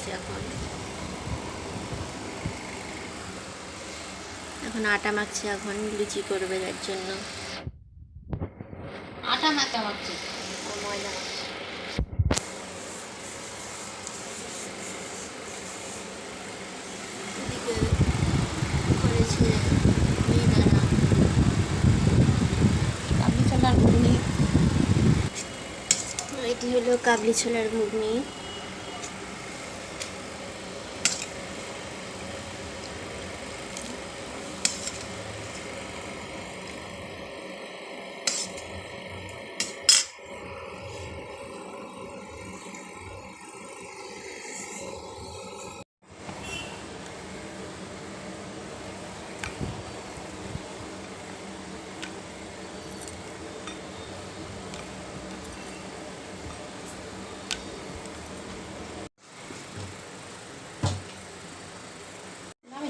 মাখছে এখন। এখন আটা মাখছে এখন লুচি করবে যার জন্য। আটা মাখা মাখছি ও ময়দা মাখছে। করেছে মিহিদানা কাবলি ছোলার ঘুগনি। এটি হলো কাবলি ছোলার ঘুগনি।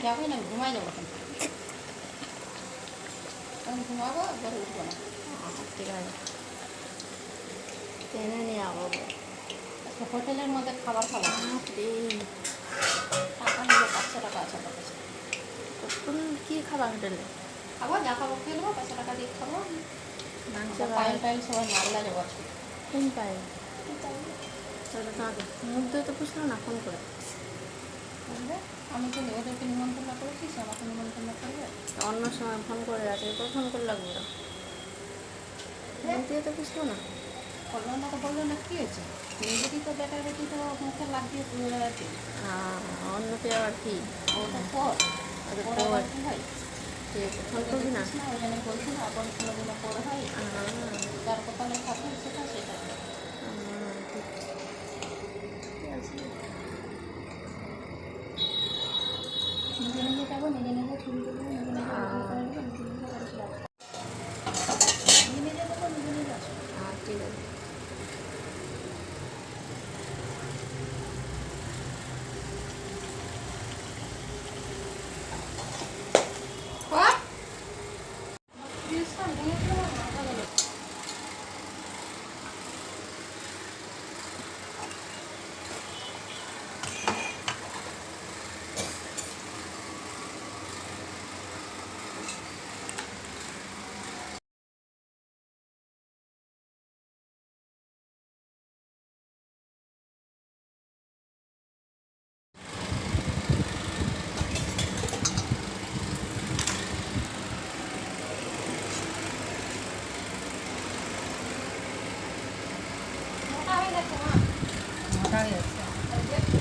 যাবোই না ঘুমাই যাব এখন তখন ঘুমাবো একবার উঠবো না ঠিক আছে টেনে নিয়ে যাব হোটেলের মধ্যে খাবার খাব টাকা নিয়ে পাঁচশো টাকা আছে আমার কাছে তুমি কি খাবার হোটেলে খাব যা খাব খেয়ে নেব পাঁচশো টাকা দিয়ে খাব মাংস পায়েল টাইল সবাই মালদা যাব কোন পায়ে তাহলে তোমার মুখ দিয়ে তো পুষলো না ফোন করে আমি তো ওদেরকে নিমন্ত্রণ করেছি সে আমাকে নিমন্ত্রণ করবে। অন্য সময় ফোন করে আছে এরপর ফোন করে লাগবে মুখ দিয়ে তো পুষলো না। বলল না তো বলল না কী হয়েছে? নিজেরই তো বেটা বেটি তো মুখে লাগিয়ে অন্যতে আবার কি? ওটা পর। ওর পর হয়? ঠিক আছে ফোন করবি না? ওই জন্য বলছি না আপন কোনো দিনও পর হয়। নিজে নিজে যাবো নিজে নিজে শুরু করবো নিজে নিজে проверка.